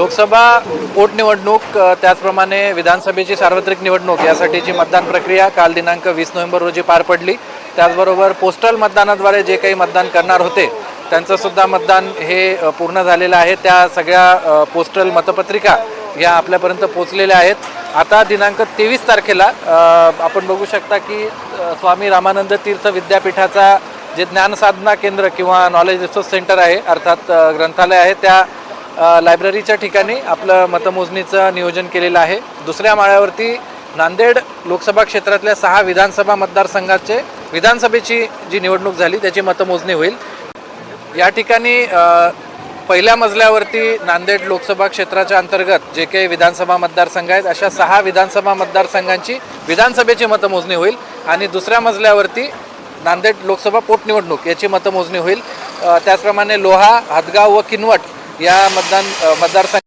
लोकसभा पोटनिवडणूक त्याचप्रमाणे विधानसभेची सार्वत्रिक निवडणूक यासाठीची मतदान प्रक्रिया काल दिनांक वीस नोव्हेंबर रोजी पार पडली. त्याचबरोबर पोस्टल मतदानाद्वारे जे काही मतदान करणार होते त्यांचंसुद्धा मतदान हे पूर्ण झालेलं आहे. त्या सगळ्या पोस्टल मतपत्रिका या आपल्यापर्यंत पोचलेल्या आहेत. आता दिनांक तेवीस तारखेला आपण बघू शकता की स्वामी रामानंद तीर्थ विद्यापीठाचा जे ज्ञानसाधना केंद्र किंवा नॉलेज रिसोर्स सेंटर आहे अर्थात ग्रंथालय आहे त्या लायब्ररीच्या ठिकाणी आपलं मतमोजणीचं नियोजन केलेलं आहे. दुसऱ्या माळ्यावरती नांदेड लोकसभा क्षेत्रातल्या सहा विधानसभा मतदारसंघाचे विधानसभेची जी निवडणूक झाली त्याची मतमोजणी होईल. या ठिकाणी पहिल्या मजल्यावरती नांदेड लोकसभा क्षेत्राच्या अंतर्गत जे काही विधानसभा मतदारसंघ आहेत अशा सहा विधानसभा मतदारसंघांची विधानसभेची मतमोजणी होईल आणि दुसऱ्या मजल्यावरती नांदेड लोकसभा पोटनिवडणूक याची मतमोजणी होईल. त्याचप्रमाणे लोहा हदगाव व किनवट या मतदान अ, मतदारसंघ